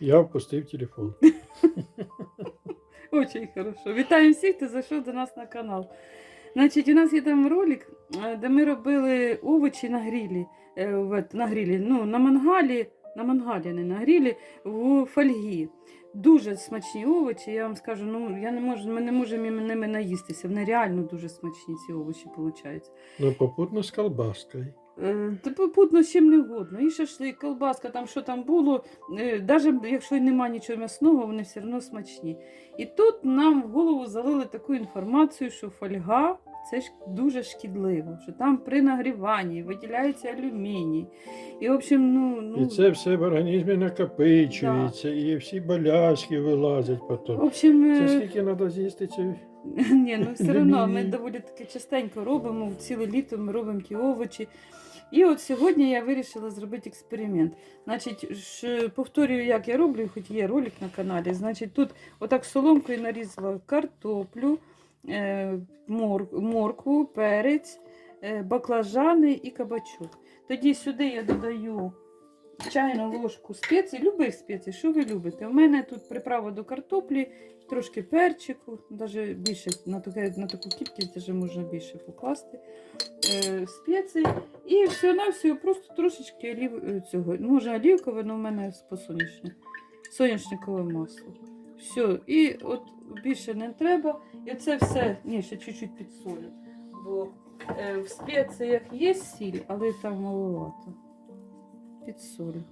Я впустив телефон. Очень хорошо. Вітаю всіх, хто зайшов до нас на канал. Значить, у нас є там ролик, е, де ми робили овочі на грілі. е, На грілі, ну, на мангалі, на мангалі, не на грілі, в фольгі. Дуже смачні овочі, я вам скажу, ну я не можу, ми не можемо ними наїстися. Вони реально дуже смачні, ці овочі виходять. Ну, попутно з колбаскою. Е, Та попутно з чим не угодно. І шашлик, колбаска, там що там було. Навіть якщо й нема нічого м'ясного, вони все одно смачні. І тут нам в голову залили таку інформацію, що фольга це ж дуже шкідливо, що там при нагріванні виділяється алюміній. І, в общем, ну, ну І це все в організмі накопичується, і всі болячки вилазять в потім. общем, Це е, скільки треба з'їсти цю Ні, ну все одно ми доволі таки частенько робимо, ціле літо ми робимо ті овочі. І от сьогодні я вирішила зробити експеримент. Значить, повторюю, як я роблю, хоч є ролик на каналі. Значить, тут отак соломкою нарізала картоплю, е, мор, моркву, перець, е, баклажани і кабачок. Тоді сюди я додаю чайну ложку спецій, любих спецій, що ви любите. У мене тут приправа до картоплі, трошки перчику, навіть більше на таку, на таку кількість даже можна більше покласти е, спецій. І все на все, просто трошечки олів, е, цього. Може олівкове, але в мене посонячне. Соняшникове масло. Все. І от більше не треба. І це все, ні, ще чуть-чуть підсолю. Бо е, в спеціях є сіль, але там маловато. Підсолю.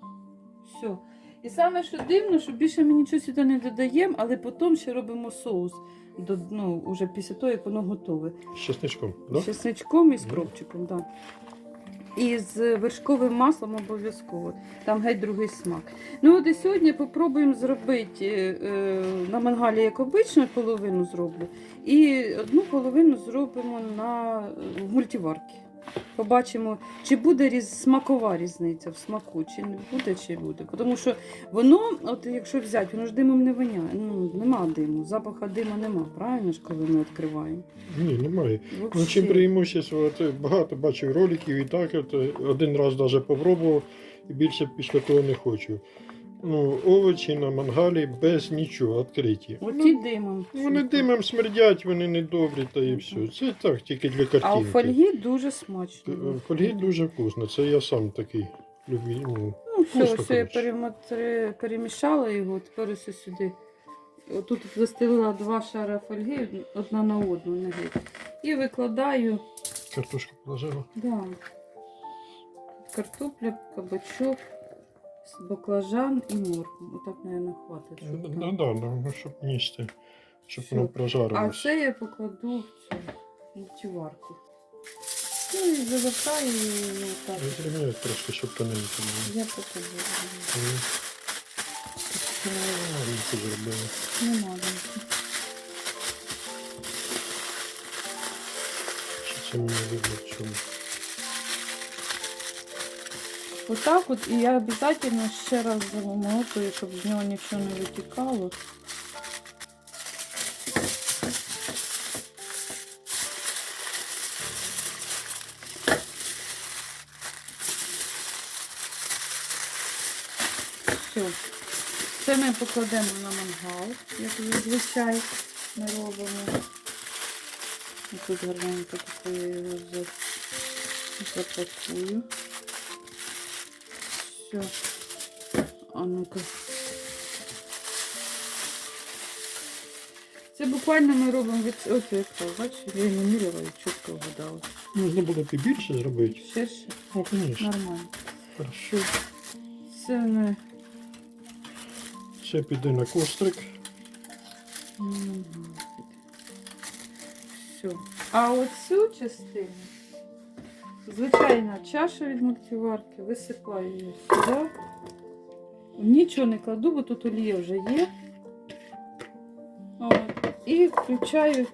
Все. І саме що дивно, що більше ми нічого сюди не додаємо, але потім ще робимо соус. До, ну, уже після того, як воно готове. з чесничком, З чесничком і з кропчиком, так. Да. І з вершковим маслом обов'язково. Там геть другий смак. Ну от і сьогодні попробуємо зробити е, е, на мангалі, як обично, половину зроблю. І одну половину зробимо на е, в мультиварці. Побачимо, чи буде різ, смакова різниця в смаку, чи не буде, чи буде. Тому що воно, от якщо взяти, воно ж димом не воняє. Ну, нема диму, запаха дима нема, правильно ж, коли ми відкриваємо. Ні, немає. Ну, чим преимущество, от, е, багато бачив роликів і так, от, е, один раз навіть попробував і більше після того не хочу. Ну, овочі на мангалі без нічого, відкриті. Димом. Ну, вони димом смердять, вони недобрі, та і все. Це так, тільки для картинки. А у фольгі дуже смачно. Е, Фольги дуже вкусно, це я сам такий люблю. Ну, Ну, все, вкусно, все я перемотри- перемішала його, тепер ось сюди. Тут застелила два шара фольги одна на одну не геть. І викладаю картошку положила. да, картопля, кабачок, баклажан і моркву. Отак, мабуть, хватить. щоб Ну, там. да, да, ну, щоб їсти, щоб Все. воно А прожарилось. це я покладу в цю мультиварку. Ну і завертаю її отак. Розрівняй трошки, щоб тоненько було. Я покажу. Ну, це зробили. Не надо. Що це мені видно в чому. Отак от, і я обов'язково ще раз замотую, щоб з нього нічого не витікало. Все. Це ми покладемо на мангал, як зазвичай ми робимо. І Тут гарненько я його за- запакую. Все. А ну-ка. Це буквально ми робимо від ось як бачиш, я не міряла і чітко вгадала. Можна було б і більше зробити. Ще Ну, звісно. нормально. Хорошо. Це не. Ще піде на кострик. Все. А оцю частину, звичайна чаша від мультиварки, висипаю її сюди. Нічого не кладу, бо тут олія вже є. От. І включаю,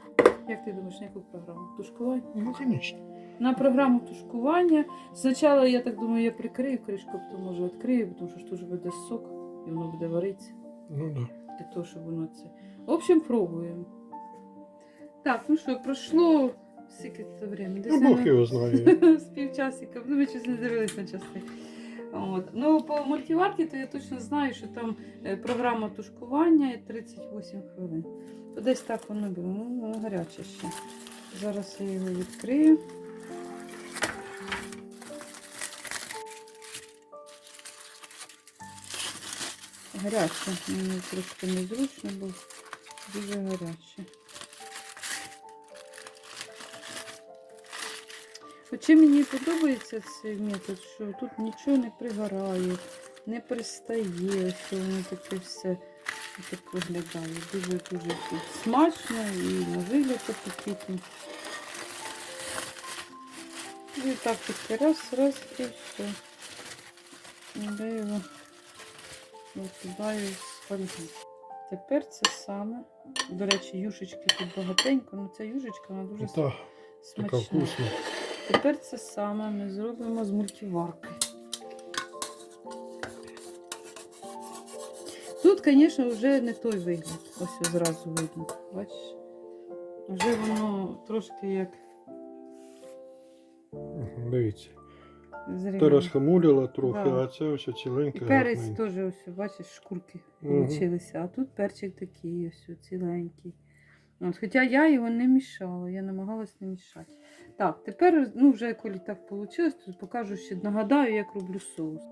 як ти думаєш, на яку програму? Тушкування? Ну, звісно. На програму тушкування. Спочатку, я так думаю, я прикрию кришку, потім може відкрию, тому що ж тут буде сок і воно буде варитися Ну да. для того, щоб воно це. В общем, пробуємо. Так, ну що, пройшло скільки це время? Десь Ну, Бог його знає. з півчасика. Ну, ми щось не дивились на часи. От. Ну, по мультиварці, то я точно знаю, що там е, програма тушкування і 38 хвилин. То десь так воно було. Ну, воно гаряче ще. Зараз я його відкрию. Гаряче, мені трошки незручно, бо дуже гаряче. Чим мені подобається цей метод, що тут нічого не пригорає, не пристає, що воно таке все так виглядає. Дуже-дуже смачно і на вигляд апетитно. І так тільки раз, раз і все. Я його викидаю з фольги. Тепер це саме. До речі, юшечки тут багатенько, але ця юшечка вона дуже Так, така смачна. вкусна. Тепер це саме ми зробимо з мультиварки. Тут, звісно, вже не той вигляд. Ось зразу видно. Бачиш? Вже воно трошки як Дивіться. Ти зрівняно. розхамулила трохи, Да. а це ось І ціленьке. перець теж, ось, бачиш, шкурки Мгм. получилися. А тут перчик такий, ось ціленький. От, хоча я його не мішала, я намагалась не мішати. Так, тепер, ну вже коли так вийшло, то покажу ще нагадаю, як роблю соус.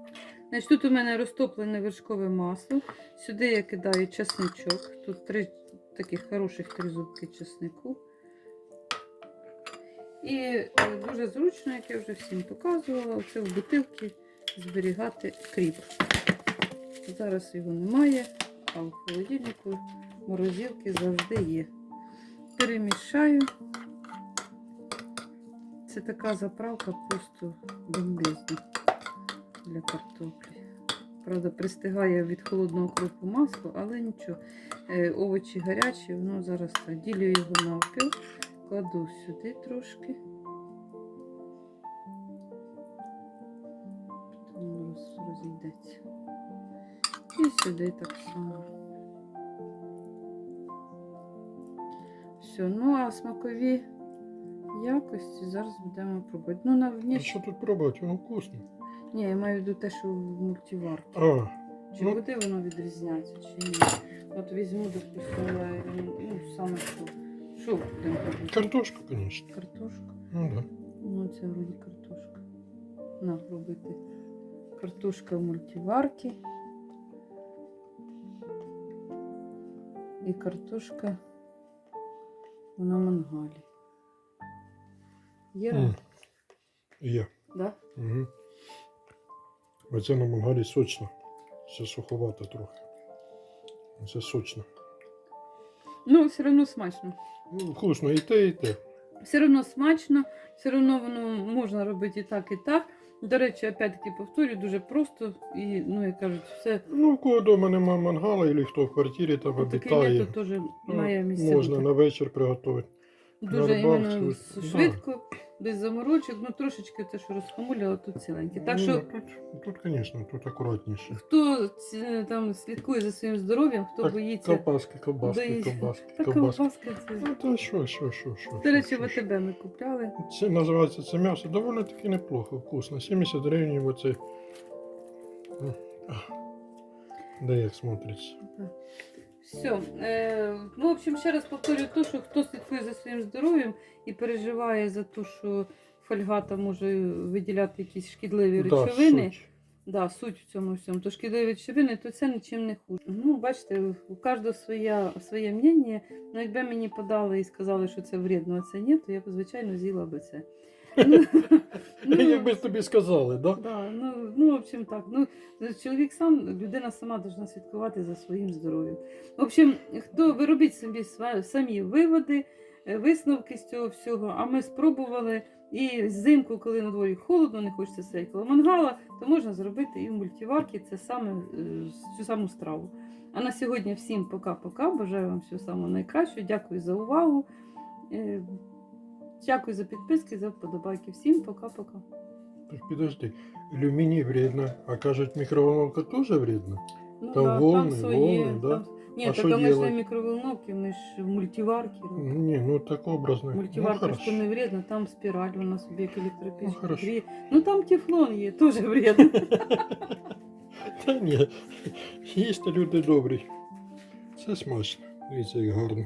Значить, тут у мене розтоплене вершкове масло. Сюди я кидаю чесничок. Тут три таких хороших три зубки чеснику. І е, дуже зручно, як я вже всім показувала, це в бутилки зберігати кріп. Зараз його немає, а в холодильнику морозилки завжди є. Перемішаю. Це така заправка просто бомбезна для картоплі. Правда, пристигає від холодного кропу масло, але нічого. Е, овочі гарячі, воно зараз так. Ділю його навпіл, кладу сюди трошки. Потім розійдеться. І сюди так само. Все, ну а смакові якості зараз будемо пробувати. Ну, на А що тут пробувати? Воно вкусно. Ні, я маю в виду те, що в мультиварці. А, Чи Ну. буде воно відрізняється, чи ні? От візьму, допустимо, ну, саме що. Що будемо робити? картошка, звісно. Картошку. Ну, да. Ну, це вроді картошка. На, пробуйте. Картошка в мультиварці. І картошка на мангалі. Є? М. Є. Да? Угу. Оце на мангалі сочно. Це суховато трохи. Це сочно. Ну, все одно смачно. Ну, вкусно і те, і те. Все одно смачно, все одно воно можна робити і так, і так. До речі, опять-таки повторюю, дуже просто і, ну, як кажуть, все Ну, у кого вдома нема мангала, і хто в квартирі там обітає, теж ну, має місце. можна бути. на вечір приготувати. Дуже іменно швидко. швидко, без заморочок, ну трошечки те, що розхомуляло, тут ціленьке. Так що, Ну, тут, тут, звісно, тут акуратніше. хто ці- там слідкує за своїм здоров'ям, хто Так, боїться. Ковбаски, ковбаски, боїться. ковбаски, Та ковбаски. ковбаска це. Ну, та що, що, що, що. До що, речі, що, в що. АТБ ми купляли. Це називається це м'ясо доволі таки неплохо, вкусно. 70 гривень оце. Ну, ах. Де як смотриться. Все. Е, ну, в общем, ще раз повторюю те, що хто слідкує за своїм здоров'ям і переживає за те, що фольга там може виділяти якісь шкідливі Да, речовини. суть. Да, суть в цьому всьому. То шкідливі речовини, то це нічим не хуже. Ну, бачите, у кожного своє, своє мнення. Ну, якби мені подали і сказали, що це вредно, а це ні, то я б, звичайно, з'їла би це. Ну, ну, Якби ж тобі сказали, да? Да, ну, ну, в общем, так. Ну, чоловік сам, людина сама повинна слідкувати за своїм здоров'ям. В общем, хто ви робіть собі самі виводи, е, висновки з цього всього, а ми спробували. І взимку, коли на дворі холодно, не хочеться сидіти коло мангала, то можна зробити і в мультиварці це саме е, цю саму страву. А на сьогодні всім пока-пока. Бажаю вам всього самого найкращого. Дякую за увагу. Е, Дякую за підписки, за вподобайки. Всім пока-пока. Так підожди. Алюміній вредно, а кажуть, мікроволновка теж вредна. Ну, Там да, волни, там свої, волни, да? там- Ні, а так що а ми ж не делать? мікроволновки, ми ж в мультиварки робимо. Ні, ну так образно. Мультиварка ну, що хорошо. не вредно, там спіраль у нас собі як електропіч. Ну, хорошо. гріє. Ну там тефлон є, теж вредно. Та ні, їсти люди добрі. Це смачно. Дивіться, як гарно.